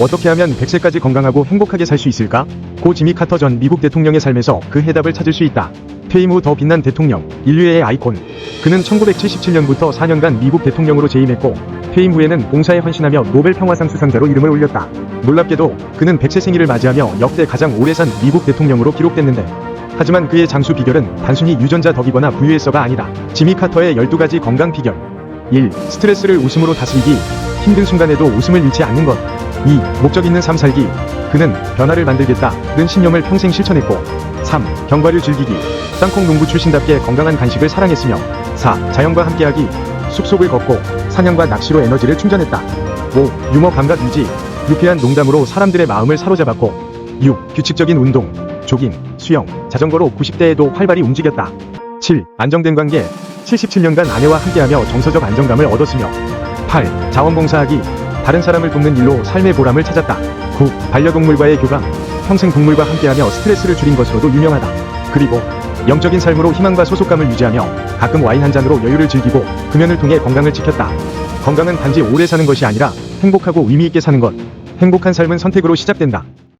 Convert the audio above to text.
어떻게 하면 100세까지 건강하고 행복하게 살 수 있을까? 고 지미 카터 전 미국 대통령의 삶에서 그 해답을 찾을 수 있다. 퇴임 후 더 빛난 대통령, 인류의 아이콘. 그는 1977년부터 4년간 미국 대통령으로 재임했고, 퇴임 후에는 봉사에 헌신하며 노벨 평화상 수상자로 이름을 올렸다. 놀랍게도 그는 100세 생일을 맞이하며 역대 가장 오래 산 미국 대통령으로 기록됐는데, 하지만 그의 장수 비결은 단순히 유전자 덕이거나 부유해서가 아니다. 지미 카터의 12가지 건강 비결. 1. 스트레스를 웃음으로 다스리기. 힘든 순간에도 웃음을 잃지 않는 것. 2. 목적 있는 삶 살기. 그는 변화를 만들겠다는 신념을 평생 실천했고. 3. 견과류 즐기기. 땅콩 농부 출신답게 건강한 간식을 사랑했으며. 4. 자연과 함께하기. 숲속을 걷고 사냥과 낚시로 에너지를 충전했다. 5. 유머 감각 유지. 유쾌한 농담으로 사람들의 마음을 사로잡았고. 6. 규칙적인 운동. 조깅, 수영, 자전거로 90대에도 활발히 움직였다. 7. 안정된 관계. 77년간 아내와 함께하며 정서적 안정감을 얻었으며 8. 자원봉사하기. 다른 사람을 돕는 일로 삶의 보람을 찾았다. 9. 반려동물과의 교감. 평생 동물과 함께하며 스트레스를 줄인 것으로도 유명하다. 그리고 영적인 삶으로 희망과 소속감을 유지하며 가끔 와인 한 잔으로 여유를 즐기고 금연을 통해 건강을 지켰다. 건강은 단지 오래 사는 것이 아니라 행복하고 의미 있게 사는 것. 행복한 삶은 선택으로 시작된다.